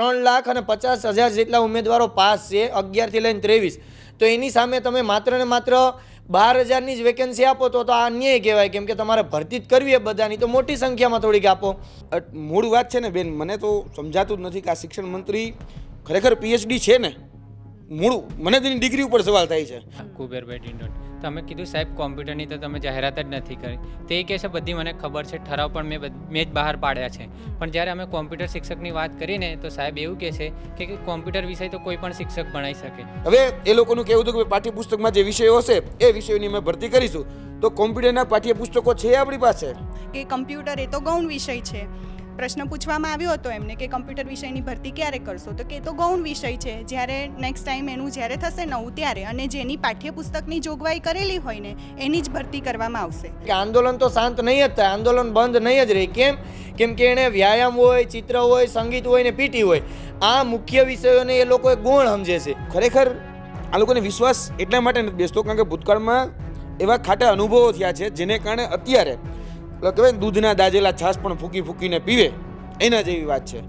ત્રણ લાખ અને પચાસ હજાર જેટલા ઉમેદવારો પાસ છે, અગિયારથી લઈને ત્રેવીસ. તો એની સામે તમે માત્ર ને માત્ર બાર હજારની જ વેકેન્સી આપો તો તો આ અન્યાય કહેવાય. કેમ કે તમારે ભરતી જ કરવી એ બધાની, તો મોટી સંખ્યામાં થોડીક આપો. મૂળ વાત છે ને બેન, મને તો સમજાતું જ નથી કે આ શિક્ષણ મંત્રી ખરેખર પીએચડી છે ને? મૂળ મને તેની ડિગ્રી ઉપર સવાલ થાય છે. કુબેરભાઈ ડિંડોટ તમે કીધું સાહેબ કોમ્પ્યુટરની તો તમે જાહેરાત જ નથી કરી. તે કહે છે બધી મને ખબર છે ઠરાવ પણ મેં મેં જ બહાર પાડ્યા છે. પણ જ્યારે અમે કોમ્પ્યુટર શિક્ષકની વાત કરીને તો સાહેબ એવું કહે છે કે કે કોમ્પ્યુટર વિષય તો કોઈ પણ શિક્ષક ભણાઈ શકે. હવે એ લોકોનું કહેવું હતું કે પાઠ્યપુસ્તકમાં જે વિષયો હશે એ વિષયોની અમે ભરતી કરીશું. તો કોમ્પ્યુટરના પાઠ્યપુસ્તકો છે આપણી પાસે? કે કમ્પ્યુટર એ તો ગૌણ વિષય છે. પ્રશ્ન પૂછવામાં આવ્યો હતો એમને કે કમ્પ્યુટર વિષયની ભરતી ક્યારે કરશો? તો કે તો ગૌણ વિષય છે. જ્યારે નેક્સ્ટ ટાઈમ એનું જ્યારે થશે નવું ત્યારે અને જેની પાઠ્યપુસ્તકની જોગવાઈ કરેલી હોય ને, એની જ ભરતી કરવામાં આવશે. કે આંદોલન તો શાંત નહીં જ થાય આંદોલન બંધ નહીં જ રહે. કેમ? કેમ કે એને વ્યાયામ હોય, ચિત્ર હોય, સંગીત હોય ને પીટી હોય. આ મુખ્ય વિષયોને એ લોકો ગુણ સમજે છે. ખરેખર આ લોકોને વિશ્વાસ એટલા માટે નથી બેસતો, કારણ કે ભૂતકાળમાં એવા ખાટા અનુભવો થયા છે, જેને કારણે અત્યારે એટલે કહેવાય ને દૂધના દાજેલા છાશ પણ ફૂકી ફૂકીને પીવે. એના જેવી વાત છે.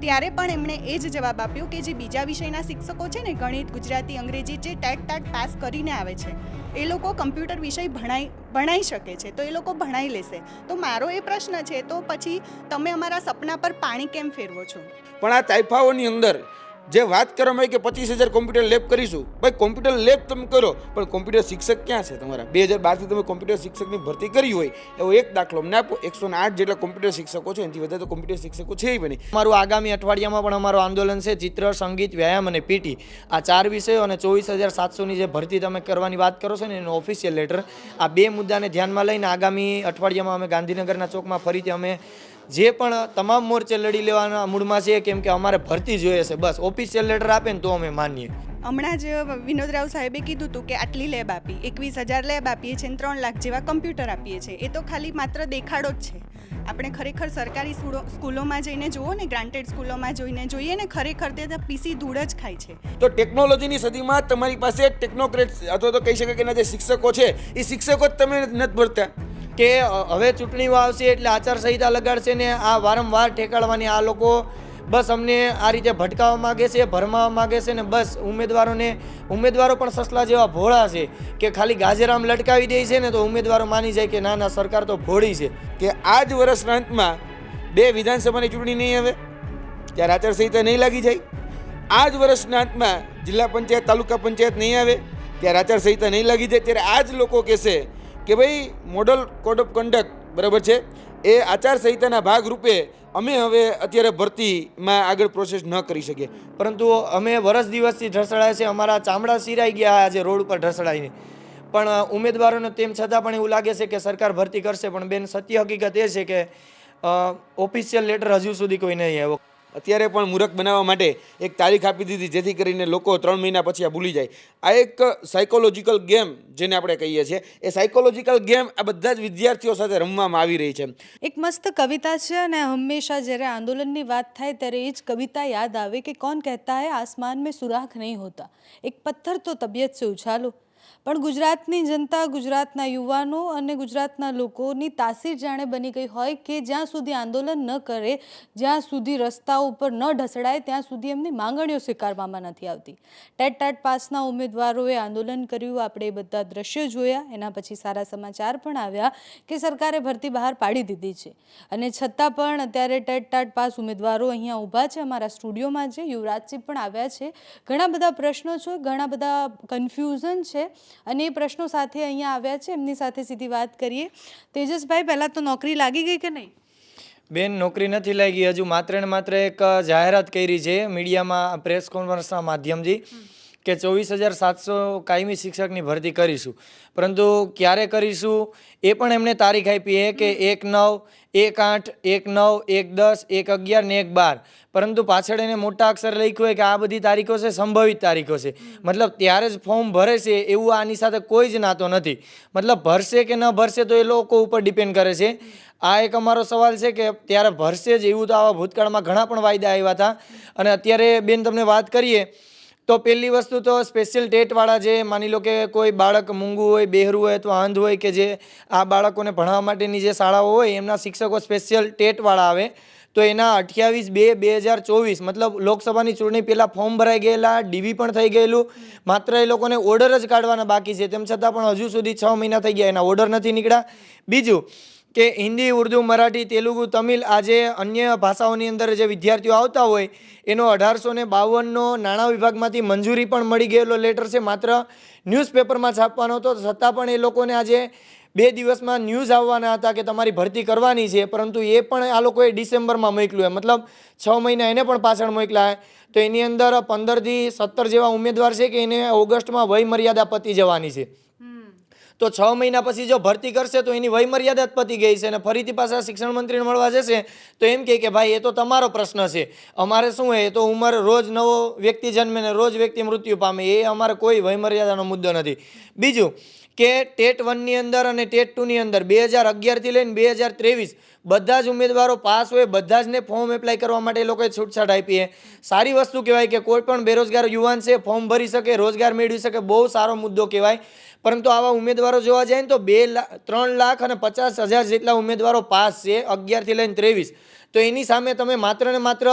ત્યારે પણ એમણે એ જ જવાબ આપ્યો કે જે બીજા વિષયના શિક્ષકો છે ને ગણિત ગુજરાતી અંગ્રેજી જે ટેટ ટાટ પાસ કરીને આવે છે એ લોકો કમ્પ્યુટર વિષય ભણાઈ ભણાઈ શકે છે. તો એ લોકો ભણાઈ લેશે. તો મારો એ પ્રશ્ન છે તો પછી તમે અમારા સપના પર પાણી કેમ ફેરવો છો? પણ આ તાઇફાઓની અંદર જે વાત કરવામાં આવી કે પચીસ હજાર કોમ્પ્યુટર લેબ કરીશું. ભાઈ કોમ્પ્યુટર લેબ તમે કરો, પણ કોમ્પ્યુટર શિક્ષક ક્યાં છે તમારા? બે હજાર બારથી તમે કોમ્પ્યુટર શિક્ષકની ભરતી કરી હોય, એવો એક દાખલો અમને આપો. એકસો આઠ જેટલા કોમ્પ્યુટર શિક્ષકો છે, એનાથી વધારે તો કોમ્પ્યુટર શિક્ષકો છે પણ નહીં અમારું આગામી અઠવાડિયામાં પણ અમારું આંદોલન છે, ચિત્ર, સંગીત, વ્યાયામ અને પીટી. આ ચાર વિષયો અને ચોવીસ હજાર સાતસોની જે ભરતી તમે કરવાની વાત કરો છો ને, એનો ઓફિશિયલ લેટર આ બે મુદ્દાને ધ્યાનમાં લઈને આગામી અઠવાડિયામાં અમે ગાંધીનગરના ચોકમાં ફરીથી અમે જે પણ તમામ મોરચે લડી લેવાના મૂડમાં છે, કેમ કે અમારે ભરતી જોઈએ છે. બસ ઓફિશિયલ લેટર આપે ને તો અમે માનીએ. હમણાં જ વિનોદ રાવ સાહેબે કીધું હતું કે આટલી લેબ આપી, એકવીસ હજાર લેબ આપીએ છીએ અને ત્રણ લાખ જેવા કમ્પ્યુટર આપીએ છીએ. એ તો ખાલી માત્ર દેખાડો જ છે. આપણે ખરેખર સરકારી સ્કૂલો, સ્કૂલોમાં જઈને જુઓ ને, ગ્રાન્ટેડ સ્કૂલોમાં જોઈને જોઈએ ને, ખરેખર તે પીસી ધૂળ જ ખાય છે. તો ટેકનોલોજીની સદીમાં તમારી પાસે ટેકનોક્રેટ, અથવા તો કહી શકાય કે એના જે શિક્ષકો છે, એ શિક્ષકો જ તમે નથી ભરતા. કે હવે ચૂંટણીઓ આવશે એટલે આચારસંહિતા લગાડશે ને, આ વારંવાર ઠેકાડવાની આ લોકો બસ અમને આ રીતે ભટકાવવા માગે છે ભરમાવા માગે છે ને બસ ઉમેદવારોને, ઉમેદવારો પણ સસલા જેવા ભોળા છે કે ખાલી ગાજેરામ લટકાવી દે છે ને તો ઉમેદવારો માની જાય કે ના ના, સરકાર તો ભોળી છે. કે આ જ વર્ષના અંતમાં બે વિધાનસભાની ચૂંટણી નહીં આવે? ત્યારે આચારસંહિતા નહીં લાગી જાય? આ જ વર્ષના અંતમાં જિલ્લા પંચાયત, તાલુકા પંચાયત નહીં આવે? ત્યારે આચારસંહિતા નહીં લાગી જાય? ત્યારે આ જ લોકો કહેશે કે ભાઈ મોડલ કોડ ઓફ કન્ડક્ટ બરાબર છે? એ આચારસંહિતાના ભાગરૂપે અમે હવે અત્યારે ભરતીમાં આગળ પ્રોસેસ ન કરી શકીએ. પરંતુ અમે વરસ દિવસથી ઢસડાય છે અમારા ચામડા સિરાઈ ગયા આજે રોડ ઉપર ઢસડાઈને. પણ ઉમેદવારોને તેમ છતાં પણ એવું લાગે છે કે સરકાર ભરતી કરશે. પણ બેન, સત્ય હકીકત એ છે કે ઓફિશિયલ લેટર હજુ સુધી કોઈ નહીં આવ્યો. અત્યારે પણ મૂરખ બનાવવા માટે એક તારીખ આપી દીધી, જેથી કરીને લોકો ત્રણ મહિના પછી આ ભૂલી જાય. આ એક સાયકોલોજીકલ ગેમ જેને આપણે કહીએ છીએ. એ સાયકોલોજીકલ ગેમ આ બધા જ વિદ્યાર્થીઓ સાથે રમવામાં આવી રહી છે. એક મસ્ત કવિતા છે અને હંમેશા જ્યારે આંદોલનની વાત થાય ત્યારે એ જ કવિતા યાદ આવે કે કોણ કહેતા હે, આસમાન મેં સુરાખ નહીં હોતા. એક પથ્થર તો તબિયત સે ઉછાલો. પણ ગુજરાતની જનતા, ગુજરાતના યુવાનો અને ગુજરાતના લોકોની તાસીર જાણે બની ગઈ હોય કે જ્યાં સુધી આંદોલન ન કરે, જ્યાં સુધી રસ્તા ઉપર ન ઢસડાય, ત્યાં સુધી એમની માંગણીઓ સ્વીકારવામાં નથી આવતી. ટેટ ટાટ પાસના ઉમેદવારોએ આંદોલન કર્યું, આપણે એ બધા દ્રશ્યો જોયા. એના પછી સારા સમાચાર પણ આવ્યા કે સરકારે ભરતી બહાર પાડી દીધી છે. અને છતાં પણ અત્યારે ટેટ ટાટ પાસ ઉમેદવારો અહીંયા ઊભા છે અમારા સ્ટુડિયોમાં છે યુવરાજસિંહ પણ આવ્યા છે. ઘણા બધા પ્રશ્નો છે, ઘણા બધા કન્ફ્યુઝન છે. અને એ પ્રશ્નો સાથે અહીંયા આવ્યા છે. એમની સાથે સીધી વાત કરીએ. તેજસભાઈ પહેલાં તો નોકરી લાગી ગઈ કે નહીં? બેન નોકરી નથી લાગી. હજુ માત્ર ને માત્ર એક જાહેરાત કરી છે મીડિયામાં પ્રેસ કોન્ફરન્સના માધ્યમથી. કે ચોવીસ હજાર સાતસો કાયમી શિક્ષકની ભરતી કરીશું. પરંતુ ક્યારે કરીશું? એ પણ એમણે તારીખ આપી એ કે એક નવ, એક આઠ, એક નવ, એક દસ, એક અગિયાર ને એક બાર. પરંતુ પાછળ એને મોટા અક્ષર લખ્યું કે આ બધી તારીખો છે, સંભવિત તારીખો છે. મતલબ ત્યારે જ ફોર્મ ભરે છે એવું આની સાથે કોઈ જ નાતો નથી. મતલબ ભરશે કે ન ભરશે તો એ લોકો ઉપર ડિપેન્ડ કરે છે. આ એક અમારો સવાલ છે કે ત્યારે ભરશે જ એવું તો આવા ભૂતકાળમાં ઘણા પણ વાયદા આવ્યા હતા. અને અત્યારે બેન, તમને વાત કરીએ તો પહેલી વસ્તુ તો સ્પેશિયલ ટેટવાળા જે, માની લો કે કોઈ બાળક મૂંગું હોય, બહેરું હોય અથવા આંધ હોય કે જે આ બાળકોને ભણાવવા માટેની જે શાળાઓ હોય, એમના શિક્ષકો સ્પેશિયલ ટેટવાળા આવે. તો એના અઠ્યાવીસ બે બે હજાર ચોવીસ, મતલબ લોકસભાની ચૂંટણી પહેલાં ફોર્મ ભરાઈ ગયેલા, ડીવી પણ થઈ ગયેલું. માત્ર એ લોકોને ઓર્ડર જ કાઢવાના બાકી છે. તેમ છતાં પણ હજુ સુધી છ મહિના થઈ ગયા, એના ઓર્ડર નથી નીકળ્યા. બીજું કે હિન્દી, ઉર્દુ, મરાઠી, તેલુગુ, તમિલ આજે અન્ય ભાષાઓની અંદર જે વિદ્યાર્થીઓ આવતા હોય, એનો અઢારસો ને બાવનનો નાણાં વિભાગમાંથી મંજૂરી પણ મળી ગયેલો લેટર છે. માત્ર ન્યૂઝપેપરમાં છાપવાનો હતો, છતાં પણ એ લોકોને આજે બે દિવસમાં ન્યૂઝ આવવાના હતા કે તમારી ભરતી કરવાની છે. પરંતુ એ પણ આ લોકોએ ડિસેમ્બરમાં મોકલ્યું. મતલબ છ મહિના એને પણ પાછળ મોકલ્યા. તો એની અંદર પંદરથી સત્તર જેવા ઉમેદવાર છે કે એને ઓગસ્ટમાં વય મર્યાદા પતી જવાની છે. તો છ મહિના પછી જો ભરતી કરશે તો એની વયમર્યાદા જ પતી ગઈ છે અને ફરીથી પાછા શિક્ષણ મંત્રીને મળવા જશે, તો એમ કહે કે ભાઈ, એ તો તમારો પ્રશ્ન છે. અમારે શું એ તો ઉંમર રોજ નવો વ્યક્તિ જન્મે ને રોજ વ્યક્તિ મૃત્યુ પામે, એ અમારે કોઈ વયમર્યાદાનો મુદ્દો નથી. બીજું કે ટેટ વનની અંદર અને ટેટ ટુની અંદર બે હજાર અગિયારથી લઈને બે હજાર ત્રેવીસ બધા જ ઉમેદવારો પાસ હોય, બધા જ ને ફોર્મ એપ્લાય કરવા માટે એ લોકોએ છૂટછાટ આપી સારી વસ્તુ કહેવાય કે કોઈ પણ બેરોજગાર યુવાન છે, ફોર્મ ભરી શકે, રોજગાર મેળવી શકે, બહુ સારો મુદ્દો કહેવાય. પરંતુ આવા ઉમેદવારો જોવા જાય ને તો બે લાખ ત્રણ લાખ અને પચાસ હજાર જેટલા ઉમેદવારો પાસ છે અગિયારથી લઈને ત્રેવીસ. તો એની સામે તમે માત્ર ને માત્ર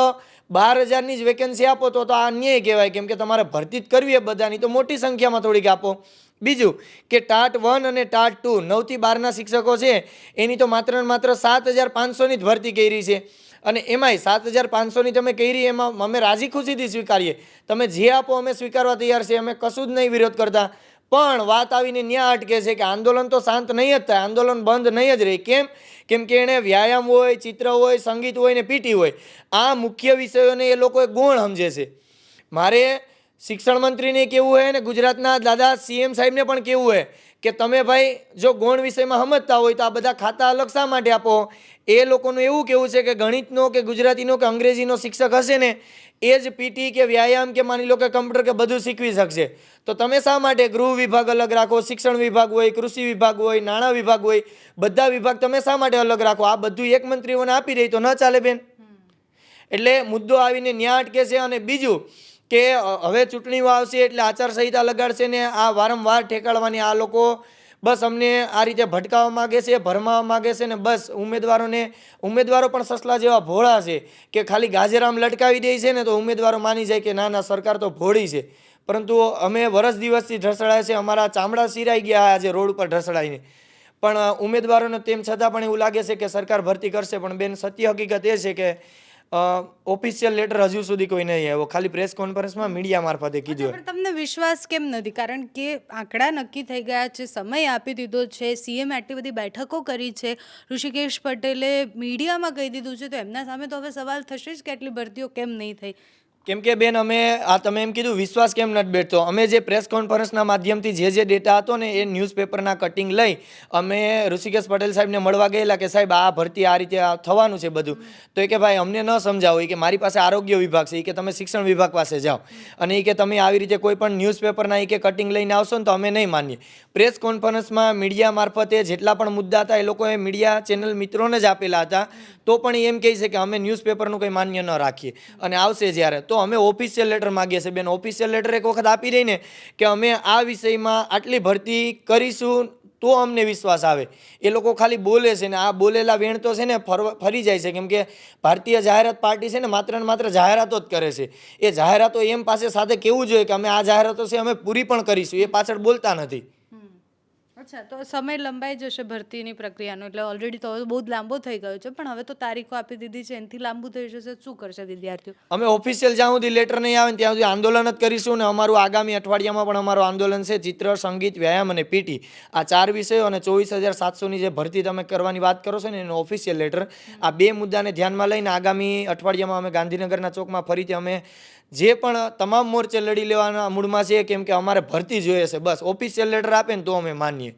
બાર હજારની જ વેકેન્સી આપો તો તો આ અન્યાય કહેવાય. કેમ કે તમારે ભરતી જ કરવી એ બધાની. તો મોટી સંખ્યામાં થોડીક આપો. બીજું કે ટાટ વન અને ટાટ ટુ, નવથી બારના શિક્ષકો છે, એની તો માત્ર ને માત્ર સાત હજાર પાંચસોની જ ભરતી કરી છે. અને એમાંય સાત હજાર પાંચસોની તમે કરી, એમાં અમે રાજી ખુશીથી સ્વીકારીએ. તમે જે આપો અમે સ્વીકારવા તૈયાર છે અમે કશું જ નહીં વિરોધ કરતા. પણ વાત આવીને ન્યા અટકે છે કે આંદોલન તો શાંત નહીં જ થાય, આંદોલન બંધ નહીં જ રહે. કેમ? કેમ કે એણે વ્યાયામ હોય, ચિત્ર હોય, સંગીત હોય ને પીટી હોય. આ મુખ્ય વિષયોને એ લોકો ગૌણ સમજે છે. મારે શિક્ષણ મંત્રીને કેવું હોય ને ગુજરાતના દાદા સીએમ સાહેબને પણ કેવું હોય કે તમે ભાઈ જો ગૌણ વિષયમાં સમજતા હોય તો આ બધા ખાતા અલગ શા માટે આપો? એ લોકોનું એવું કેવું છે કે ગણિતનો કે ગુજરાતીનો કે અંગ્રેજીનો શિક્ષક હશે ને એ જ પીટી કે વ્યાયામ કે માની લો કે કમ્પ્યુટર કે બધું શીખવી શકશે. તો તમે શા માટે ગૃહ વિભાગ અલગ રાખો, શિક્ષણ વિભાગ હોય, કૃષિ વિભાગ હોય, નાણાં વિભાગ હોય, બધા વિભાગ તમે શા માટે અલગ રાખો? આ બધું એક મંત્રીઓને આપી દે તો ન ચાલે બેન. એટલે મુદ્દો આવીને ન્યા અટકે છે અને બીજું કે હવે ચૂંટણીઓ આવશે એટલે આચારસંહિતા લગાડશે ને આ વારંવાર ઠેકાડવાની આ લોકો બસ અમને આ રીતે ભટકાવવા માગે છે ભરમાવા માગે છે ને બસ ઉમેદવારોને, ઉમેદવારો પણ સસલા જેવા ભોળા છે કે ખાલી ગાજેરામ લટકાવી દે છે ને તો ઉમેદવારો માની જાય કે ના ના, સરકાર તો ભોળી છે. પરંતુ અમે વરસ દિવસથી ઢસડાય છે, અમારા ચામડા સિરાઈ ગયા આજે રોડ ઉપર ઢસડાઈને. પણ ઉમેદવારોને તેમ છતાં પણ એવું લાગે છે કે સરકાર ભરતી કરશે, પણ બેન, સત્ય હકીકત એ છે કે ઓફિશિયલ લેટર હજુ સુધી કોઈ નહીં આવ્યો. ખાલી પ્રેસ કોન્ફરન્સમાં મીડિયા મારફતે કીધું. પણ તમને વિશ્વાસ કેમ નથી? કારણ કે આંકડા નક્કી થઈ ગયા છે સમય આપી દીધો છે સીએમ આટલી બધી બેઠકો કરી છે. ઋષિકેશ પટેલે મીડિયામાં કહી દીધું છે તો એમના સામે તો હવે સવાલ થશે જ કે આટલી ભરતીઓ કેમ નહીં થઈ? કેમ કે બેન, અમે આ તમે એમ કીધું, વિશ્વાસ કેમ નથી બેઠતો? અમે જે પ્રેસ કોન્ફરન્સના માધ્યમથી જે જે ડેટા હતો ને એ ન્યૂઝપેપરના કટિંગ લઈ અમે ઋષિકેશ પટેલ સાહેબને મળવા ગયેલા કે સાહેબ, આ ભરતી આ રીતે થવાનું છે બધું. તો એ કે ભાઈ, અમને ન સમજાવો. એ કે મારી પાસે આરોગ્ય વિભાગ છે. એ કે તમે શિક્ષણ વિભાગ પાસે જાઓ. અને એ કે તમે આવી રીતે કોઈ પણ ન્યૂઝપેપરના એ કે કટિંગ લઈને આવશો ને તો અમે નહીં માનીએ. પ્રેસ કોન્ફરન્સમાં મીડિયા મારફતે જેટલા પણ મુદ્દા હતા, એ લોકોએ મીડિયા ચેનલ મિત્રોને જ આપેલા હતા. તો પણ એમ કહે છે કે અમે ન્યૂઝપેપરનું કંઈ માન્ય ન રાખીએ. અને આવશે જ્યારે. તો અમે ઓફિશિયલ લેટર માગીએ છીએ. બેન ઓફિશિયલ લેટર એક વખત આપી દઈને કે અમે આ વિષયમાં આટલી ભરતી કરીશું તો અમને વિશ્વાસ આવે. એ લોકો ખાલી બોલે છે ને, આ બોલેલા વેણ તો છે ને ફરી જાય છે. કેમ કે ભારતીય જાહેરાત પાર્ટી છે ને માત્ર ને માત્ર જાહેરાતો જ કરે છે. એ જાહેરાતો એમ પાસે સાથે કેવું જોઈએ કે અમે આ જાહેરાતો છે, અમે પૂરી પણ કરીશું. એ પાછળ બોલતા નથી. અચ્છા, તો સમય લંબાઈ જશે ભરતીની પ્રક્રિયાનો, એટલે ઓલરેડી તો હવે બહુ જ લાંબો થઈ ગયો છે, પણ હવે તો તારીખો આપી દીધી છે, એનાથી લાંબુ થઈ જશે શું કરશે વિદ્યાર્થીઓ? અમે ઓફિશિયલ જ્યાં સુધી લેટર નહીં આવે ત્યાં સુધી આંદોલન જ કરીશું ને અમારું આગામી અઠવાડિયામાં પણ અમારું આંદોલન છે, ચિત્ર, સંગીત, વ્યાયામ અને પીટી આ ચાર વિષયો અને ચોવીસ હજાર સાતસોની જે ભરતી તમે કરવાની વાત કરો છો ને, એનો ઓફિશિયલ લેટર આ બે મુદ્દાને ધ્યાનમાં લઈને આગામી અઠવાડિયામાં અમે ગાંધીનગરના ચોકમાં ફરીથી અમે જે પણ તમામ મોરચે લડી લેવાના મૂડમાં છે કેમ કે અમારે ભરતી જોઈએ છે. બસ ઓફિશિયલ લેટર આપે ને તો અમે માનીએ.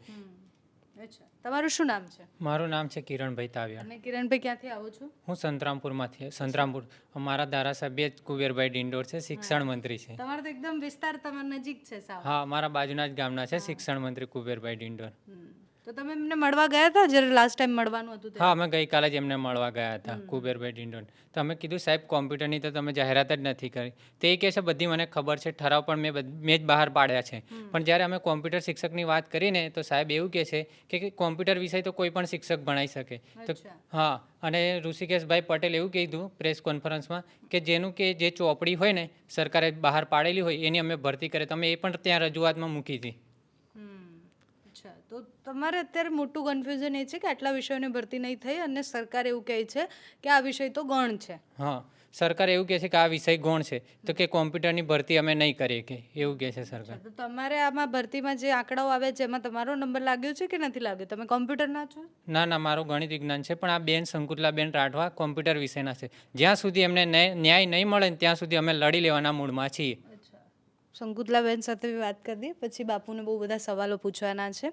તમારું શું નામ છે? મારું નામ છે કિરણભાઈ તાવ્યા. અને કિરણભાઈ ક્યાંથી આવો છો? હું સંતરામપુરમાંથી સંતરામપુર. અમારા ધારાસભ્ય જ કુબેરભાઈ ડિંડોર છે શિક્ષણ મંત્રી છે. તમારો તો એકદમ વિસ્તાર તમારા નજીક છે સાહેબ હા મારા બાજુના જ ગામના છે શિક્ષણ મંત્રી કુબેરભાઈ ડિંડોર. તો તમે એમને મળવા ગયા હતા? જ્યારે લાસ્ટ ટાઈમ મળવાનું હતું હા અમે ગઈકાલે જ એમને મળવા ગયા હતા કુબેરભાઈ ડિંડોન તો અમે કીધું સાહેબ કોમ્પ્યુટરની તો તમે જાહેરાત જ નથી કરી. તે કહે છે બધી મને ખબર છે ઠરાવ પણ મેં મેં જ બહાર પાડ્યા છે. પણ જ્યારે અમે કોમ્પ્યુટર શિક્ષકની વાત કરીને તો સાહેબ એવું કહે છે કે કોમ્પ્યુટર વિષય તો કોઈ પણ શિક્ષક ભણાઈ શકે. તો હા અને ઋષિકેશભાઈ પટેલ એવું કીધું પ્રેસ કોન્ફરન્સમાં કે જેનું કે જે ચોપડી હોય ને સરકારે બહાર પાડેલી હોય એની અમે ભરતી કરે. તમે એ પણ ત્યાં રજૂઆતમાં મૂકી હતી. તમારે અત્યારે મોટું કન્ફ્યુઝન એ છે કે આટલા વિષયોની ભરતી નહીં થઈ અને સરકાર એવું કહે છે કે આ વિષય તો ગૌણ છે. હા સરકાર એવું કહે છે કે આ વિષય ગૌણ છે. તો કે કોમ્પ્યુટરની ભરતી અમે નહીં કરીએ કે એવું કહે છે સરકાર. તો તમારે આમાં ભરતીમાં જે આંકડાઓ આવે છે એમાં તમારો નંબર લાગ્યો છે કે નથી લાગ્યો? તમે કોમ્પ્યુટરના છો? ના ના મારું ગણિત વિજ્ઞાન છે પણ આ બેન શંકુતલાબેન રાઠવા કોમ્પ્યુટર વિષયના છે. જ્યાં સુધી એમને ન્યાય ન્યાય નહીં મળે ને ત્યાં સુધી અમે લડી લેવાના મૂડમાં છીએ. શંકુતલાબેન સાથે બી વાત કરી દઈએ. પછી બાપુને બહુ બધા સવાલો પૂછવાના છે.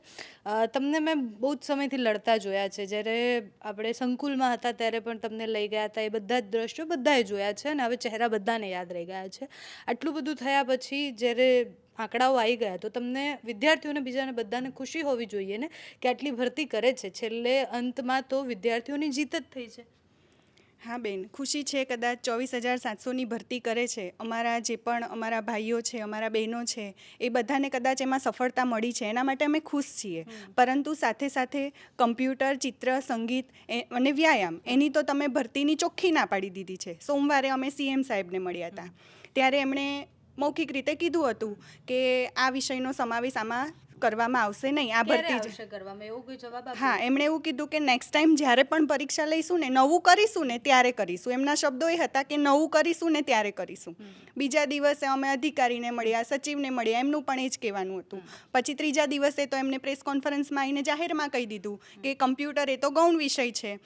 તમને મેં બહુ જ સમયથી લડતા જોયા છે. જ્યારે આપણે સંકુલમાં હતા ત્યારે પણ તમને લઈ ગયા હતા એ બધા જ દ્રશ્યો બધાએ જોયા છે અને હવે ચહેરા બધાને યાદ રહી ગયા છે. આટલું બધું થયા પછી જ્યારે આંકડાઓ આવી ગયા તો તમને વિદ્યાર્થીઓને બીજાને બધાને ખુશી હોવી જોઈએ ને? કે આટલી ભરતી કરે છે. છેલ્લે અંતમાં તો વિદ્યાર્થીઓની જીત જ થઈ છે. હા બેન ખુશી છે કદાચ ચોવીસ હજાર સાતસોની ભરતી કરે છે. અમારા જે પણ અમારા ભાઈઓ છે અમારા બહેનો છે એ બધાને કદાચ એમાં સફળતા મળી છે. એના માટે અમે ખુશ છીએ. પરંતુ સાથે સાથે કમ્પ્યુટર ચિત્ર સંગીત એ અને વ્યાયામ એની તો તમે ભરતીની ચોખ્ખી ના પાડી દીધી છે. સોમવારે અમે સીએમ સાહેબને મળ્યા હતા. ત્યારે એમણે મૌખિક રીતે કીધું હતું કે આ વિષયનો સમાવેશ આમાં કરવામાં આવશે નહીં આ ભરતી જ. કરવામાં? એવો કોઈ જવાબ હા એમણે એવું કીધું કે નેક્સ્ટ ટાઈમ જ્યારે પણ પરીક્ષા લઈશું ને નવું કરીશું ને ત્યારે કરીશું. એમના શબ્દો એ હતા કે નવું કરીશું ને ત્યારે કરીશું. બીજા દિવસે અમે અધિકારીને મળ્યા સચિવને મળ્યા એમનું પણ એ જ કહેવાનું હતું. પછી ત્રીજા દિવસે તો એમને પ્રેસ કોન્ફરન્સમાં આવીને જાહેરમાં કહી દીધું કે કમ્પ્યુટર એ તો ગૌણ વિષય છે.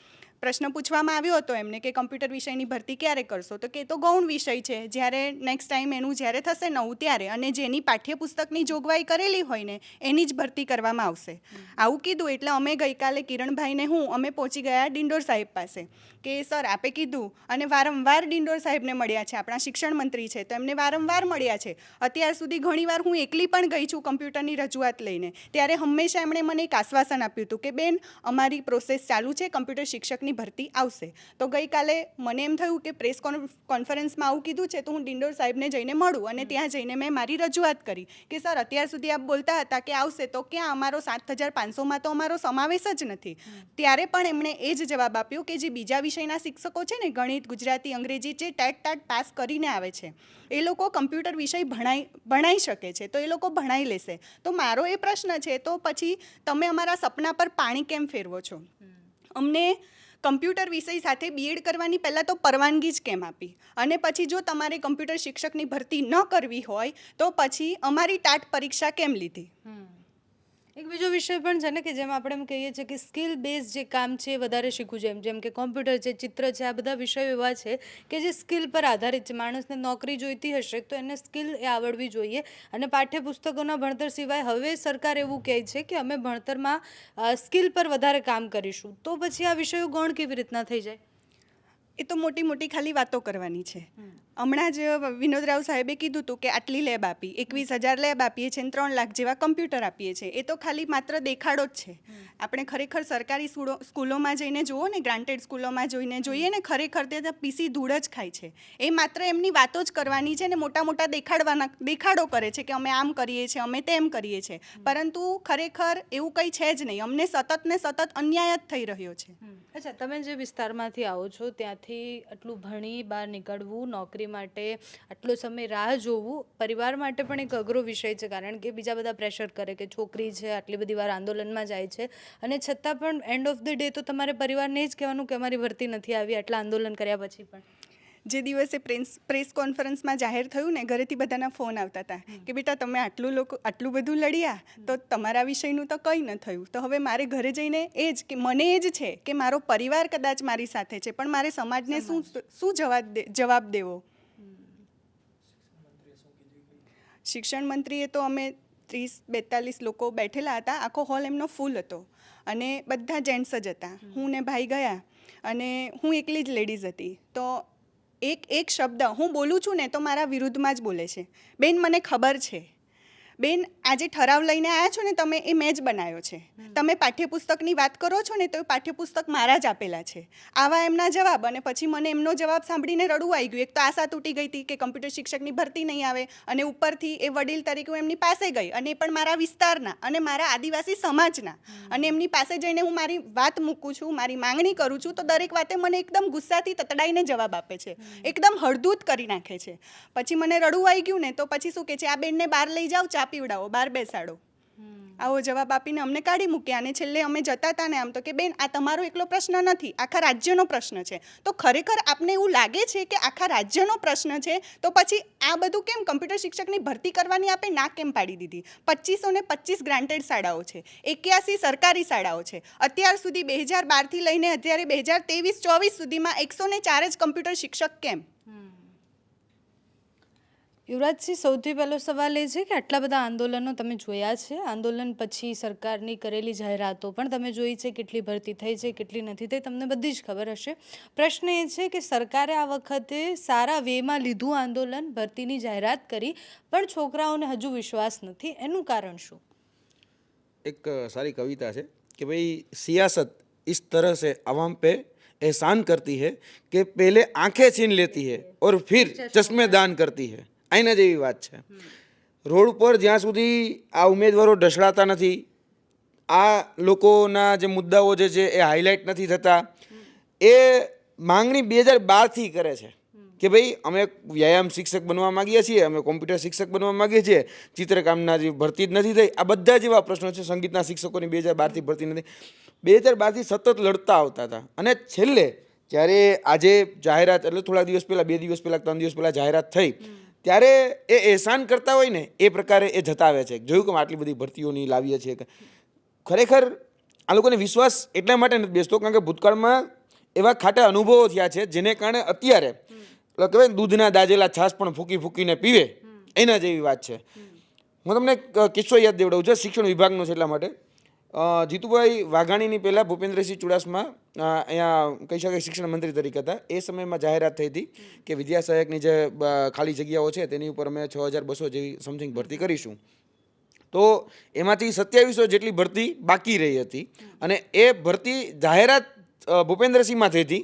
પ્રશ્ન પૂછવામાં આવ્યો હતો એમને કે કમ્પ્યુટર વિષયની ભરતી ક્યારે કરશો? તો કે તો ગૌણ વિષય છે. જ્યારે નેક્સ્ટ ટાઈમ એનું જ્યારે થશે નવું ત્યારે અને જેની પાઠ્યપુસ્તકની જોગવાઈ કરેલી હોય ને એની જ ભરતી કરવામાં આવશે. આવું કીધું એટલે અમે ગઈકાલે કિરણભાઈને હું અમે પહોંચી ગયા ડિંડોર સાહેબ પાસે. કે સર આપે કીધું અને વારંવાર ડિંડોર સાહેબને મળ્યા છે. આપણા શિક્ષણ મંત્રી છે. તો એમને વારંવાર મળ્યા છે. અત્યાર સુધી ઘણીવાર હું એકલી પણ ગઈ છું કમ્પ્યુટરની રજૂઆત લઈને. ત્યારે હંમેશા એમણે મને એક આશ્વાસન આપ્યું હતું કે બેન અમારી પ્રોસેસ ચાલુ છે. કમ્પ્યુટર શિક્ષકની ભરતી આવશે. તો ગઈકાલે મને એમ થયું કે પ્રેસ કોન્ફરન્સમાં આવું કીધું છે તો હું ડિંડોર સાહેબને જઈને મળું અને ત્યાં જઈને મેં મારી રજૂઆત કરી કે સર અત્યાર સુધી આપ બોલતા હતા કે આવશે તો ક્યાં અમારો સાત હજાર પાંચસોમાં તો અમારો સમાવેશ જ નથી. ત્યારે પણ એમણે એ જ જવાબ આપ્યો કે જે બીજા વિષયના શિક્ષકો છે ને ગણિત ગુજરાતી અંગ્રેજી જે ટેટ ટાટ પાસ કરીને આવે છે એ લોકો કમ્પ્યુટર વિષય ભણાઈ ભણાઈ શકે છે તો એ લોકો ભણાઈ લેશે. તો મારો એ પ્રશ્ન છે તો પછી તમે અમારા સપના પર પાણી કેમ ફેરવો છો? અમને કમ્પ્યુટર વિષય સાથે બીએડ કરવાની પહેલાં તો પરવાનગી જ કેમ આપી? અને પછી જો તમારે કમ્પ્યુટર શિક્ષકની ભરતી ન કરવી હોય, તો પછી અમારી ટાટ પરીક્ષા કેમ લીધી? એક બીજો વિષય પણ છે ને કે જેમ આપણે એમ કહીએ છીએ કે સ્કિલ બેઝ જે કામ છે એ વધારે શીખવું જોઈએ. જેમ કે કોમ્પ્યુટર છે ચિત્ર છે આ બધા વિષયો એવા છે કે જે સ્કિલ પર આધારિત છે. માણસને નોકરી જોઈતી હશે તો એને સ્કિલ એ આવડવી જોઈએ અને પાઠ્યપુસ્તકોના ભણતર સિવાય હવે સરકાર એવું કહે છે કે અમે ભણતરમાં સ્કિલ પર વધારે કામ કરીશું. તો પછી આ વિષયો ગૌણ કેવી રીતના થઈ જાય? એ તો મોટી મોટી ખાલી વાતો કરવાની છે. હમણાં જ વિનોદ રાવ સાહેબે કીધું હતું કે આટલી લેબ આપી એકવીસ હજાર લેબ આપીએ છીએ અને ત્રણ લાખ જેવા કમ્પ્યુટર આપીએ છીએ. એ તો ખાલી માત્ર દેખાડો જ છે. આપણે ખરેખર સરકારી સ્કૂલો સ્કૂલોમાં જઈને જુઓ ને ગ્રાન્ટેડ સ્કૂલોમાં જોઈને જોઈએ ને ખરેખર તે પીસી ધૂળ જ ખાય છે. એ માત્ર એમની વાતો જ કરવાની છે ને મોટા મોટા દેખાડવાના દેખાડો કરે છે કે અમે આમ કરીએ છીએ અમે તેમ કરીએ છીએ. પરંતુ ખરેખર એવું કંઈ છે જ નહીં. અમને સતત ને સતત અન્યાય જ થઈ રહ્યો છે. અચ્છા તમે જે વિસ્તારમાંથી આવો છો ત્યાંથી આટલું ભણી બહાર નીકળવું નોકરી માટે આટલો સમય રાહ જોવું પરિવાર માટે પણ એક અઘરો વિષય છે કારણ કે બીજા બધા પ્રેશર કરે કે છોકરી છે આટલી બધી વાર આંદોલનમાં જાય છે. અને છતાં પણ એન્ડ ઓફ ધ ડે તો તમારે પરિવારને જ કહેવાનું કે અમારી ભરતી નથી આવી આટલા આંદોલન કર્યા પછી પણ. જે દિવસે પ્રેસ પ્રેસ કોન્ફરન્સમાં જાહેર થયું ને ઘરેથી બધાના ફોન આવતા હતા કે બેટા તમે આટલું લોકો આટલું બધું લડ્યા તો તમારા વિષયનું તો કંઈ ન થયું. તો હવે મારે ઘરે જઈને એ જ કે મને એ જ છે કે મારો પરિવાર કદાચ મારી સાથે છે પણ મારે સમાજને શું શું જવાબ જવાબ દેવો? શિક્ષણ મંત્રીએ તો અમે ત્રીસ બેતાલીસ લોકો બેઠેલા હતા. આખો હોલ એમનો ફૂલ હતો અને બધા જેન્ટ્સ જ હતા. હું ને ભાઈ ગયા અને હું એકલી જ લેડીઝ હતી. તો એક એક શબ્દ હું બોલું છું ને તો મારા વિરુદ્ધમાં જ બોલે છે. બેન મને ખબર છે. બેન આજે ઠરાવ લઈને આવ્યા છો ને તમે એ મેં જ બનાવ્યો છે. તમે પાઠ્યપુસ્તકની વાત કરો છો ને તો એ પાઠ્યપુસ્તક મારા જ આપેલા છે. આવા એમના જવાબ અને પછી મને એમનો જવાબ સાંભળીને રડવું આવી ગયું. એક તો આશા તૂટી ગઈ હતી કે કમ્પ્યુટર શિક્ષકની ભરતી નહીં આવે અને ઉપરથી એ વડીલ તરીકે હું એમની પાસે ગઈ અને એ પણ મારા વિસ્તારના અને મારા આદિવાસી સમાજના. અને એમની પાસે જઈને હું મારી વાત મૂકું છું મારી માંગણી કરું છું તો દરેક વાતે મને એકદમ ગુસ્સાથી તતડાઈને જવાબ આપે છે. એકદમ હળદૂત કરી નાખે છે. પછી મને રડવું આવી ગયું ને તો પછી શું કે છે આ બેનને બહાર લઈ જાઓ ચા પીવડાવો, બાર બેસાડો. આવો જવાબ આપીને અમને કાઢી મૂક્યા અને છેલ્લે અમે જતા હતા ને આમ તો કે, બેન, આ તમારો એકલો પ્રશ્ન નથી, આખા રાજ્યનો પ્રશ્ન છે. તો ખરેખર આપને એવું લાગે છે કે આખા રાજ્યનો પ્રશ્ન છે, તો પછી આ બધું કેમ કમ્પ્યુટર શિક્ષકની ભરતી કરવાની આપણે ના કેમ પાડી દીધી? પચીસો ને પચીસ ગ્રાન્ટેડ શાળાઓ છે, એક્યાસી સરકારી શાળાઓ છે. અત્યાર સુધી બે હજાર બારથી લઈને અત્યારે બે હજાર ત્રેવીસ ચોવીસ સુધીમાં એકસો ને ચાર જ કમ્પ્યુટર શિક્ષક કેમ? યુવરાજસિંહ સૌથી પહેલો સવાલ એ છે કે આટલા બધા આંદોલનો તમે જોયા છે? આંદોલન પછી સરકારની કરેલી જાહેરાતો પણ તમે જોઈ છે? કેટલી ભરતી થઈ છે કેટલી નથી થઈ? તમને બધી જ ખબર હશે. પ્રશ્ન એ છે કે સરકારે આ વખતે સારા વેમાં લીધું આંદોલન ભરતીની જાહેરાત કરી પણ છોકરાઓને હજુ વિશ્વાસ નથી. એનું કારણ શું? એક સારી કવિતા છે કે ભાઈ સિયાસત ઇસ તરહ સે આવામ પે એહસાન કરતી હૈ કે પહેલે આંખે છીન લેતી હૈ ઓર ફિર ચશ્મે દાન કરતી હૈ. આઈના જેવી વાત છે. રોડ ઉપર જ્યાં સુધી આ ઉમેદવારો ઢસડાતા નથી, આ લોકોના જે મુદ્દાઓ જે છે એ હાઇલાઇટ નથી થતા, એ માંગણી બે હજાર બારથી કરે છે. કે ભાઈ, અમે વ્યાયામ શિક્ષક બનવા માગીએ છીએ, અમે કોમ્પ્યુટર શિક્ષક બનવા માગીએ છીએ, ચિત્રકામના જે ભરતી જ નથી થઈ, આ બધા જેવા પ્રશ્નો છે સંગીતના શિક્ષકોની બે હજાર બારથી ભરતી નથી. બે હજાર બારથી સતત લડતા આવતા હતા. અને છેલ્લે જ્યારે આજે જાહેરાત, એટલે થોડા દિવસ પહેલાં, બે દિવસ પહેલાં, ત્રણ દિવસ પહેલાં જાહેરાત થઈ ત્યારે એ એહસાન કરતા હોય ને એ પ્રકારે એ જતાવે છે. જોયું કે આટલી બધી ભરતીઓની લાવીએ છીએ કે ખરેખર આ લોકોને વિશ્વાસ એટલા માટે નથી બેસતો કારણ કે ભૂતકાળમાં એવા ખાટા અનુભવો થયા છે જેને કારણે અત્યારે કહેવાય દૂધના દાજેલા છાશ પણ ફૂકી ફૂકીને પીવે. એના જેવી વાત છે. હું તમને કિસ્સો યાદ દેવડાવું છું શિક્ષણ વિભાગનો છે એટલા માટે. જીતુભાઈ વાઘાણીની પહેલાં ભૂપેન્દ્રસિંહ ચુડાસમા અહીંયા કહી શકાય શિક્ષણ મંત્રી તરીકે હતા. એ સમયમાં જાહેરાત થઈ હતી કે વિદ્યા સહાયકની જે ખાલી જગ્યાઓ છે તેની ઉપર અમે છ હજાર બસો જેવી સમથિંગ ભરતી કરીશું. તો એમાંથી સત્યાવીસો જેટલી ભરતી બાકી રહી હતી અને એ ભરતી જાહેરાત ભૂપેન્દ્રસિંહમાં થઈ હતી.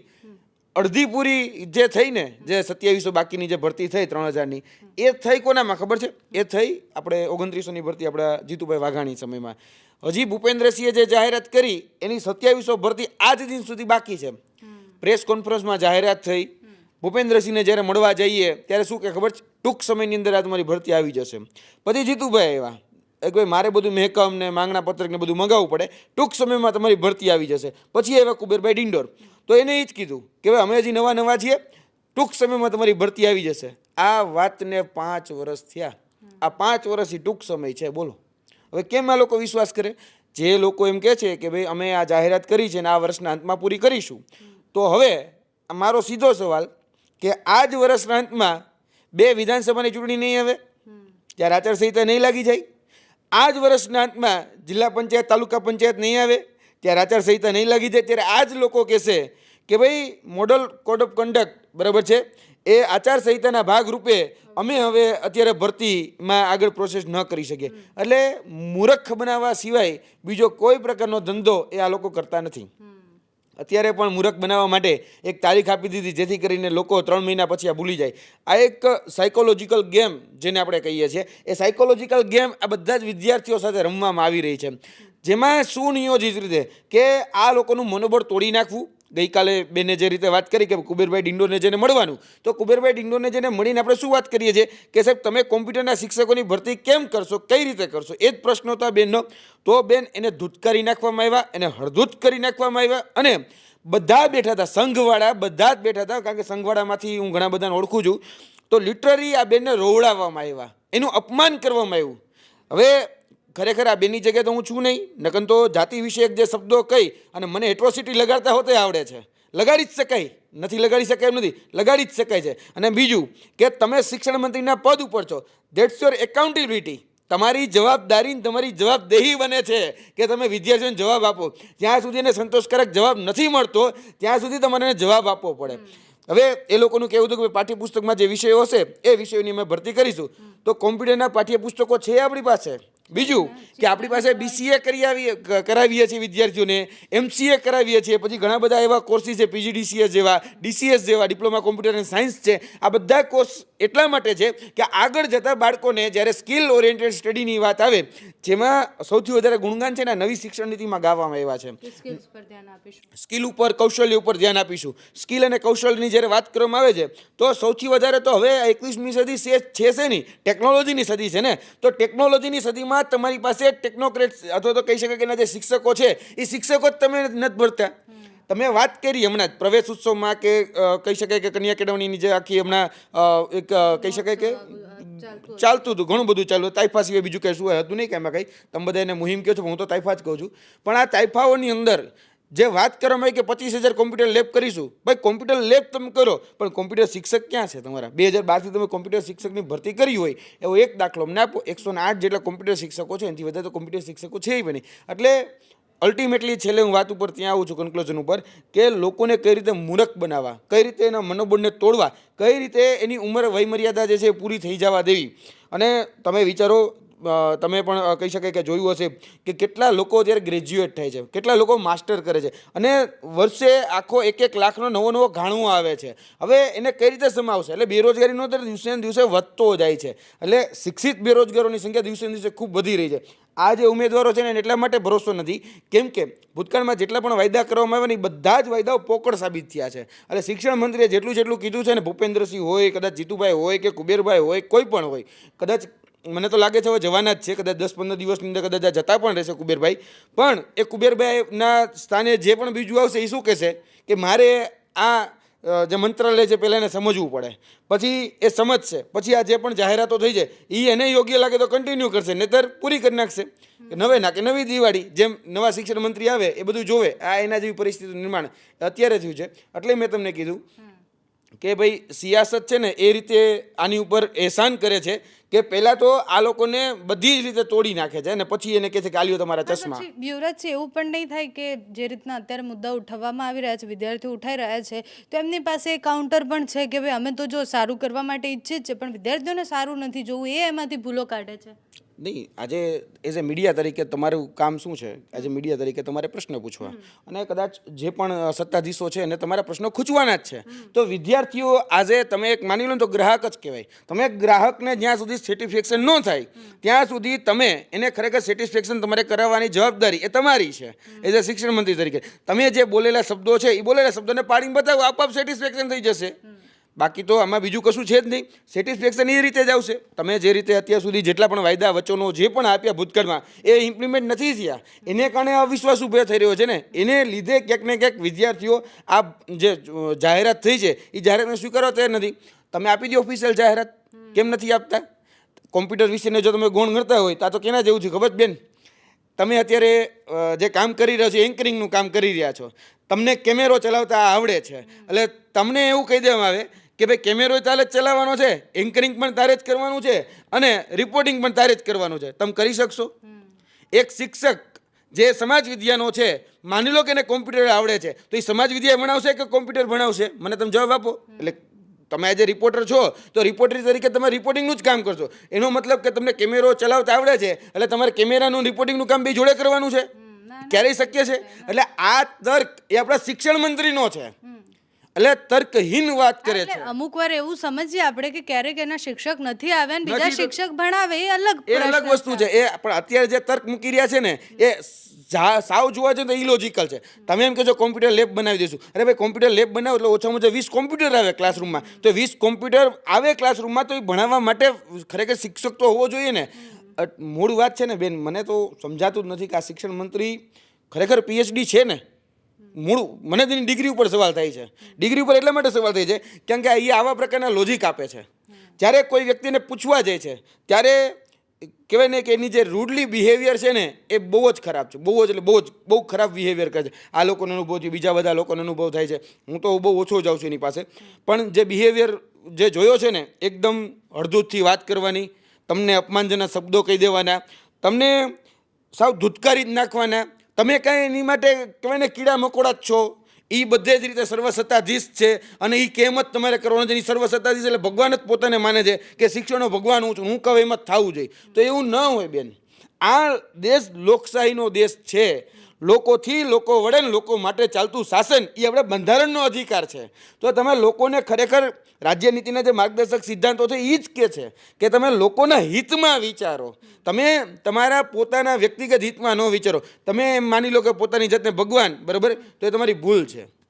અડધી પૂરી જે થઈ ને, જે સત્યાવીસો બાકીની જે ભરતી થઈ ત્રણ હજારની, એ થઈ કોનામાં ખબર છે? એ થઈ આપણે ઓગણત્રીસોની ભરતી આપણા જીતુભાઈ વાઘાણી સમયમાં. હજી ભૂપેન્દ્રસિંહે જે જાહેરાત કરી, એની સત્યાવીસો ભરતી આજ દિન સુધી બાકી છે. પ્રેસ કોન્ફરન્સમાં જાહેરાત થઈ. ભૂપેન્દ્રસિંહને જ્યારે મળવા જઈએ, ત્યારે શું કે ખબર છે? ટૂંક સમયની અંદર આ તમારી ભરતી આવી જશે. પછી જીતુભાઈ એવા એક ભાઈ, મારે બધું મહેકમ ને માંગણા પત્રક ને બધું મંગાવવું પડે. ટૂંક સમયમાં તમારી ભરતી આવી જશે. પછી એવા કુબેરભાઈ ડિંડોર. તો એને એ જ કીધું કે ભાઈ અમે હજી નવા નવા છીએ, ટૂંક સમયમાં તમારી ભરતી આવી જશે. આ વાતને પાંચ વર્ષ થયા. આ પાંચ વર્ષથી ટૂંક સમય છે, બોલો. હવે કેમ આ લોકો વિશ્વાસ કરે? જે લોકો એમ કહે છે કે ભાઈ અમે આ જાહેરાત કરી છે ને આ વર્ષના અંતમાં પૂરી કરીશું. તો હવે મારો સીધો સવાલ કે આ જ વર્ષના અંતમાં બે વિધાનસભાની ચૂંટણી નહીં આવે? ત્યારે આચારસંહિતા નહીં લાગી જાય? આ જ વર્ષના અંતમાં જિલ્લા પંચાયત, તાલુકા પંચાયત નહીં આવે? ત્યારે આચારસંહિતા નહીં લાગી જાય ત્યારે આ જ લોકો કહેશે કે ભાઈ મોડલ કોડ ઓફ કન્ડક્ટ બરાબર છે? એ આચારસંહિતાના ભાગરૂપે અમે હવે અત્યારે ભરતીમાં આગળ પ્રોસેસ ન કરી શકીએ. એટલે મૂર્ખ બનાવવા સિવાય બીજો કોઈ પ્રકારનો ધંધો એ આ લોકો કરતા નથી. અત્યારે પણ મૂર્ખ બનાવવા માટે એક તારીખ આપી દીધી જેથી કરીને લોકો ત્રણ મહિના પછી આ ભૂલી જાય. આ એક સાયકોલોજીકલ ગેમ જેને આપણે કહીએ છીએ એ સાયકોલોજીકલ ગેમ આ બધા જ વિદ્યાર્થીઓ સાથે રમવામાં આવી રહી છે. જેમાં સુનિયોજિત રીતે કે આ લોકોનું મનોબળ તોડી નાખવું. ગઈકાલે બેને જે રીતે વાત કરી કે કુબેરભાઈ ડિંડોને જેને મળવાનું. તો કુબેરભાઈ ડિંડોને જેને મળીને આપણે શું વાત કરીએ છીએ? કે સાહેબ, તમે કોમ્પ્યુટરના શિક્ષકોની ભરતી કેમ કરશો? કઈ રીતે કરશો? એ જ પ્રશ્ન હતો બેનનો. તો બેન, એને ધૂતકારી નાખવામાં આવ્યા, એને હળધૂત કરી નાખવામાં આવ્યા અને બધા બેઠા હતા, સંઘવાળા, બધા જ બેઠા હતા, કારણ કે સંઘવાળામાંથી હું ઘણા બધાને ઓળખું છું. તો લિટરરી આ બેનને રોવડાવવામાં આવ્યા. એનું અપમાન કરવામાં આવ્યું. હવે ખરેખર આ બેની જગ્યાએ તો હું છું નહીં. નકન તો જાતિ વિષયક જે શબ્દો કહી અને મને એટ્રોસિટી લગાડતા હોતે આવડે છે. લગાડી જ શકાય. નથી લગાડી શકાય એમ નથી. લગાડી જ શકાય છે. અને બીજું કે તમે શિક્ષણ મંત્રીના પદ ઉપર છો. દેટ્સ યોર એકાઉન્ટેબિલિટી તમારી જવાબદારી તમારી જવાબદેહી બને છે કે તમે વિદ્યાર્થીઓને જવાબ આપો. જ્યાં સુધી એને સંતોષકારક જવાબ નથી મળતો, ત્યાં સુધી તમારે જવાબ આપવો પડે. હવે એ લોકોનું કહેવું હતું કે પાઠ્યપુસ્તકમાં જે વિષયો હશે, એ વિષયોની અમે ભરતી કરીશું. તો કોમ્પ્યુટરના પાઠ્યપુસ્તકો છે આપણી પાસે? બીજું કે આપણી પાસે બીસીએ કરી આવીએ કરાવીએ છીએ વિદ્યાર્થીઓને એમસીએ કરાવીએ છીએ પછી ઘણા બધા એવા કોર્સીસ છે પીજીડીસીએસ જેવા ડીસીએસ જેવા ડિપ્લોમા કોમ્પ્યુટર એન્ડ સાયન્સ છે. આ બધા કોર્સ એટલા માટે છે કે આગળ જતા બાળકોને જ્યારે સ્કિલ ઓરિએન્ટેડ સ્ટડીની વાત આવે જેમાં સૌથી વધારે ગુણગાન છે ને નવી શિક્ષણ નીતિમાં ગાવામાં આવ્યા છે. સ્કિલ ઉપર કૌશલ્ય ઉપર ધ્યાન આપીશું. સ્કિલ અને કૌશલ્યની જ્યારે વાત કરવામાં આવે છે તો સૌથી વધારે તો હવે એકવીસમી સદી છે છે નહીં ટેકનોલોજીની સદી છે ને? તો ટેકનોલોજીની સદીમાં તમારી પાસે ટેકનોક્રેટ અથવા તો કહી શકાય કે એના જે શિક્ષકો છે, એ શિક્ષકો જ તમે નથી ભરતા. તમે વાત કરી હમણાં જ, પ્રવેશ ઉત્સવમાં કે કહી શકાય કે કન્યા કેળવણીની જે આખી હમણાં એક કહી શકાય કે ચાલતું હતું, ઘણું બધું ચાલતું તાઇફા સિવાય બીજું કહેશું શું હતું નહીં કે એમાં કંઈ. તમે બધા એને મુહિમ કહો છો હું તો તાઇફા જ કહું છું. પણ આ તાઇફાઓની અંદર જે વાત કરવામાં આવી કે પચીસ હજાર કોમ્પ્યુટર લેબ કરીશું. ભાઈ કોમ્પ્યુટર લેબ તમે કરો, પણ કોમ્પ્યુટર શિક્ષક ક્યાં છે તમારા? બે હજાર બારથી તમે કોમ્પ્યુટર શિક્ષકની ભરતી કરી હોય, એવો એક દાખલો અમને આપો. એકસો આઠ જેટલા કોમ્પ્યુટર શિક્ષકો છે, એનાથી વધારે તો કોમ્પ્યુટર શિક્ષકો છે નહીં એટલે અલ્ટિમેટલી છેલ્લે હું વાત ઉપર ત્યાં આવું છું કન્ક્લુઝન ઉપર, કે લોકોને કઈ રીતે મૂરખ બનાવવા, કઈ રીતે એના મનોબળને તોડવા, કઈ રીતે એની ઉંમર વયમર્યાદા જે છે એ પૂરી થઈ જવા દેવી. અને તમે વિચારો તમે પણ કહી શકાય કે જોયું હશે કે કેટલા લોકો જ્યારે ગ્રેજ્યુએટ થાય છે, કેટલા લોકો માસ્ટર કરે છે અને વર્ષે આખો એક એક લાખનો નવો નવો ઘાણું આવે છે. હવે એને કઈ રીતે સમાવશે? એટલે બેરોજગારીનો દર દિવસે દિવસે વધતો જાય છે. એટલે શિક્ષિત બેરોજગારોની સંખ્યા દિવસે દિવસે ખૂબ વધી રહી છે. આ જે ઉમેદવારો છે ને એટલા માટે ભરોસો નથી, કેમ કે ભૂતકાળમાં જેટલા પણ વાયદા કરવામાં આવ્યા ને એ બધા જ વાયદાઓ પોકળ સાબિત થયા છે. એટલે શિક્ષણ મંત્રીએ જેટલું જેટલું કીધું છે ને ભૂપેન્દ્રસિંહ હોય, કદાચ જીતુભાઈ હોય કે કુબેરભાઈ હોય, કોઈ પણ હોય, કદાચ મને તો લાગે છે હવે જવાના જ છે. કદાચ દસ પંદર દિવસની અંદર કદાચ જતા પણ રહેશે કુબેરભાઈ. પણ એ કુબેરભાઈના સ્થાને જે પણ બીજું આવશે એ શું કહેશે? કે મારે આ જે મંત્રાલય છે પહેલાં એને સમજવું પડે. પછી એ સમજશે. પછી આ જે પણ જાહેરાતો થઈ છે, એ એને યોગ્ય લાગે તો કન્ટિન્યુ કરશે, નહીતર પૂરી કરી નાખશે. નવે ના, કે નવી દિવાળી, જેમ નવા શિક્ષણ મંત્રી આવે, એ બધું જોવે. આ એના જેવી પરિસ્થિતિનું નિર્માણ અત્યારે થયું છે. એટલે મેં તમને કીધું કે ભાઈ સિયાસત છે ને એ રીતે આની ઉપર એહસાન કરે છે કે પહેલાં તો આ લોકોને બધી જ રીતે તોડી નાખે છે અને પછી એને કહે છે કે આલ્યો તમારા ચશ્મા. પછી છે એવું પણ નહીં થાય કે જે રીતના અત્યારે મુદ્દા ઉઠાવવામાં આવી રહ્યા છે વિદ્યાર્થીઓ ઉઠાઈ રહ્યા છે તો એમની પાસે કાઉન્ટર પણ છે કે ભાઈ અમે તો જો સારું કરવા માટે ઈચ્છીએ જ છે પણ વિદ્યાર્થીઓને સારું નથી જોવું એ એમાંથી ભૂલો કાઢે છે. નહીં આજે એઝ એ મીડિયા તરીકે તમારું કામ શું છે? એઝ એ મીડિયા તરીકે તમારે પ્રશ્ન પૂછવા. અને કદાચ જે પણ સત્તાધીશો છે એને તમારા પ્રશ્નો ખૂંચવાના જ છે. તો વિદ્યાર્થીઓ આજે તમે એક માની લો તો ગ્રાહક જ કહેવાય. તમે ગ્રાહકને જ્યાં સુધી સેટિસ્ફેક્શન ન થાય ત્યાં સુધી તમે એને ખરેખર સેટિસ્ફેક્શન તમારે કરાવવાની જવાબદારી એ તમારી છે. એઝ એ શિક્ષણ મંત્રી તરીકે. તમે જે બોલેલા શબ્દો છે એ બોલેલા શબ્દોને પાડીને બતાવો આપઆપ સેટિસ્ફેક્શન થઈ જશે. બાકી તો આમાં બીજું કશું છે જ નહીં. સેટિસ્ફેક્શન એ રીતે જ આવશે. તમે જે રીતે અત્યાર સુધી જેટલા પણ વાયદા, વચનો જે પણ આપ્યા ભૂતકાળમાં, એ ઇમ્પ્લિમેન્ટ નથી થયા. એને કારણે અવિશ્વાસ ઊભો થઈ રહ્યો છે ને. એને લીધે ક્યાંક ને ક્યાંક વિદ્યાર્થીઓ આ જે જાહેરાત થઈ છે, એ જાહેરાતને સ્વીકારવા તૈયાર નથી. તમે આપી દો ઓફિશિયલ જાહેરાત. કેમ નથી આપતા? કોમ્પ્યુટર વિશેને જો તમે ગુણ ગણતા હોય, તો આ તો કેના જેવું છે ખબર બેન? તમે અત્યારે જે કામ કરી રહ્યા છો એન્કરિંગનું કામ કરી રહ્યા છો. તમને કેમેરો ચલાવતા આવડે છે. એટલે તમને એવું કહી દેવામાં આવે કે ભાઈ કેમેરો તારે જ ચલાવવાનો છે એન્કરિંગ પણ તારે જ કરવાનું છે અને રિપોર્ટિંગ પણ તારે જ કરવાનું છે. તમે કરી શકશો? એક શિક્ષક જે સમાજ વિદ્યાનો છે માની લો કે એને કોમ્પ્યુટર આવડે છે તો એ સમાજ વિદ્યા ભણાવશે કે કોમ્પ્યુટર ભણાવશે? મને તમે જવાબ આપો. એટલે તમે આજે રિપોર્ટર છો તો રિપોર્ટર તરીકે તમે રિપોર્ટિંગનું જ કામ કરશો. એનો મતલબ કે તમને કેમેરો ચલાવતા આવડે છે એટલે તમારે કેમેરાનું રિપોર્ટિંગનું કામ બે જોડે કરવાનું છે? ક્યારેય શક્ય છે? એટલે આ તર્ક એ આપણા શિક્ષણ મંત્રીનો છે. એટલે તર્કહીન વાત કરે છે. અમુક વાર એવું સમજીએ આપણે કે ક્યારેક એના શિક્ષક નથી આવ્યા ને બીજા શિક્ષક ભણાવે એ અલગ એ અલગ વસ્તુ છે. એ પણ અત્યારે જે તર્ક મૂકી રહ્યા છે ને એ સાવ જોવા છે તો ઇલોજિકલ છે. તમે એમ કહેજો કોમ્પ્યુટર લેબ બનાવી દઈશું. અરે ભાઈ કોમ્પ્યુટર લેબ બનાવો એટલે ઓછામાં ઓછા વીસ કોમ્પ્યુટર આવે ક્લાસરૂમમાં તો વીસ કોમ્પ્યુટર આવે ક્લાસરૂમમાં તો એ ભણાવવા માટે ખરેખર શિક્ષક તો હોવો જોઈએ ને. મૂળ વાત છે ને બેન મને તો સમજાતું જ નથી કે આ શિક્ષણ મંત્રી ખરેખર પીએચડી છે ને? મૂળ મને તેની ડિગ્રી ઉપર સવાલ થાય છે. ડિગ્રી ઉપર એટલા માટે સવાલ થાય છે કેમ કે એ આવા પ્રકારના લોજિક આપે છે. જ્યારે કોઈ વ્યક્તિને પૂછવા જાય છે, ત્યારે કહેવાય ને કે એની જે રૂડલી બિહેવિયર છે ને, એ બહુ જ ખરાબ છે. બહુ જ એટલે બહુ જ, બહુ ખરાબ બિહેવિયર કરે છે. આ લોકોનો અનુભવ છે, બીજા બધા લોકોનો અનુભવ થાય છે. હું તો બહુ ઓછો જાઉં છું એની પાસે. પણ જે બિહેવિયર જે જોયો છે ને, એકદમ હળદૂતથી વાત કરવાની, તમને અપમાનજનક શબ્દો કહી દેવાના, તમને સાવ ધૂતકારી જ નાખવાના તમે કાંઈ એની માટે કહેવાય ને કીડા મકોડા જ છો? એ બધે જ રીતે સર્વસત્તાધીશ છે અને એ કેમ જ તમારે કરવાનું છે? એ સર્વસત્તાધીશ એટલે ભગવાન જ પોતાને માને છે કે શિક્ષણનો ભગવાન હું છું, હું કહું એમ જ થવું જોઈએ. તો એવું ન હોય બેન. આ દેશ લોકશાહીનો દેશ છે. લોકોથી લોકો વડે ને લોકો માટે ચાલતું શાસન એ આપણે બંધારણનો અધિકાર છે. તો તમે લોકોને ખરેખર રાજ્ય નીતિના જે માર્ગદર્શક સિદ્ધાંતો છે એ જ કે છે કે તમે લોકોના હિતમાં વિચારો. તમે તમારા પોતાના વ્યક્તિગત હિતમાં ન વિચારો. તમે એમ માની લો કે પોતાની જાતને ભગવાન, બરાબર? તો એ તમારી ભૂલ છે.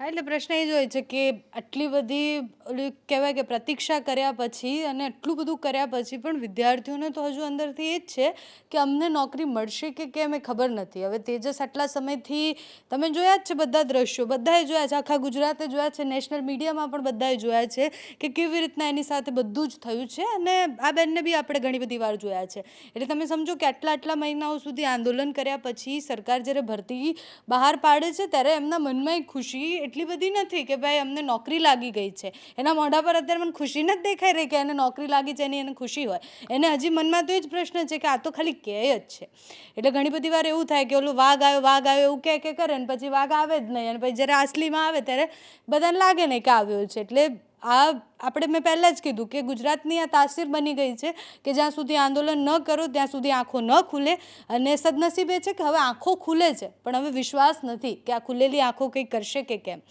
હા, એટલે પ્રશ્ન એ જ હોય છે કે આટલી બધી, ઓલી કહેવાય કે પ્રતીક્ષા કર્યા પછી અને આટલું બધું કર્યા પછી પણ વિદ્યાર્થીઓને તો હજુ અંદરથી એ જ છે કે અમને નોકરી મળશે કે કેમ એ ખબર નથી. હવે તેજસ આટલા સમયથી, તમે જોયા જ છે બધા દ્રશ્યો, બધાએ જોયા છે, આખા ગુજરાતે જોયા છે, નેશનલ મીડિયામાં પણ બધાએ જોયા છે કે કેવી રીતના એની સાથે બધું જ થયું છે અને આ બેનને બી આપણે ઘણી બધી વાર જોયા છે. એટલે તમે સમજો કે આટલા આટલા મહિનાઓ સુધી આંદોલન કર્યા પછી સરકાર જ્યારે ભરતી બહાર પાડે છે ત્યારે એમના મનમાં એક ખુશી એટલી બધી નથી કે ભાઈ અમને નોકરી લાગી ગઈ છે. એના મોઢા પર અત્યારે મને ખુશી નથી દેખાઈ રહી કે એને નોકરી લાગી છે, એની એને ખુશી હોય. એને હજી મનમાં તો એ જ પ્રશ્ન છે કે આ તો ખાલી કહે જ છે. એટલે ઘણી બધી વાર એવું થાય કે ઓલું વાઘ આવ્યો વાઘ આવ્યો એવું કહે કે કરે ને પછી વાઘ આવે જ નહીં. અને પછી જ્યારે અસલીમાં આવે ત્યારે બધાને લાગે નહીં કે આવ્યો છે. એટલે આ આપણે મેં પહેલાં જ કીધું કે ગુજરાતની આ તાસીર બની ગઈ છે કે જ્યાં સુધી આંદોલન ન કરો, ત્યાં સુધી આંખો ન ખુલે. અને સદનસીબે છે કે હવે આંખો ખુલે છે, પણ હવે વિશ્વાસ નથી કે આ ખુલેલી આંખો કંઈ કરશે કે કેમ.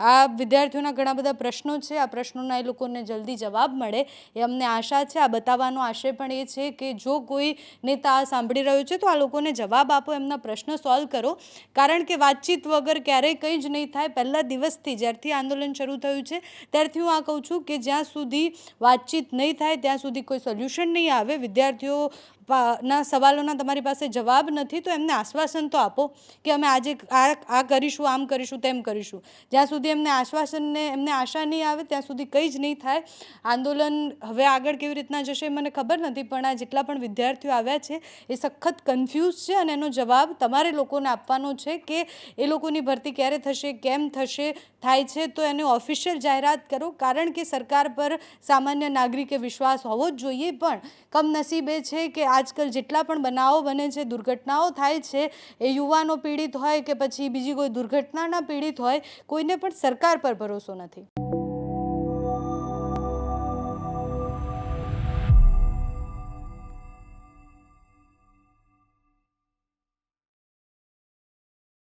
આ વિદ્યાર્થીઓના ઘણા બધા પ્રશ્નો છે, આ પ્રશ્નોના એ લોકોને જલ્દી જવાબ મળે. એ અમને આશા છે, આ બતાવવાનો આશય પણ એ છે કે જો કોઈ નેતા આ સાંભળી રહ્યો છે, તો આ લોકોને જવાબ આપો, એમના પ્રશ્ન સોલ્વ કરો. કારણ કે વાતચીત વગર ક્યારેય કંઈ જ નહીં થાય. પહેલા દિવસથી જ્યારથી આંદોલન શરૂ થયું છે, ત્યારથી હું આ કહું છું કે જ્યાં સુધી વાતચીત નહીં થાય ત્યાં સુધી કોઈ સોલ્યુશન નહીં આવે વિદ્યાર્થીઓ ના સવાલોના તમારી પાસે જવાબ નથી, તો એમને આશ્વાસન તો આપો કે અમે આજે આ આ કરીશું, આમ કરીશું, તેમ કરીશું. જ્યાં સુધી એમને આશ્વાસનને, એમને આશા નહીં આવે, ત્યાં સુધી કંઈ જ નહીં થાય. આંદોલન હવે આગળ કેવી રીતના જશે મને ખબર નથી, પણ આ જેટલા પણ વિદ્યાર્થીઓ આવ્યા છે, એ સખત કન્ફ્યુઝ છે અને એનો જવાબ તમારે લોકોને આપવાનો છે કે એ લોકોની ભરતી ક્યારે થશે, કેમ થશે, થાય છે, તો એની ઓફિશિયલ જાહેરાત કરો. કારણ કે સરકાર પર સામાન્ય નાગરિકે વિશ્વાસ હોવો જ જોઈએ, પણ કમનસીબે છે કે આજકાલ જેટલા પણ બનાવો બને છે, દુર્ઘટનાઓ થાય છે, એ યુવાનો પીડિત હોય કે પછી બીજી કોઈ દુર્ઘટનાના પીડિત હોય, કોઈને પણ સરકાર પર ભરોસો નથી.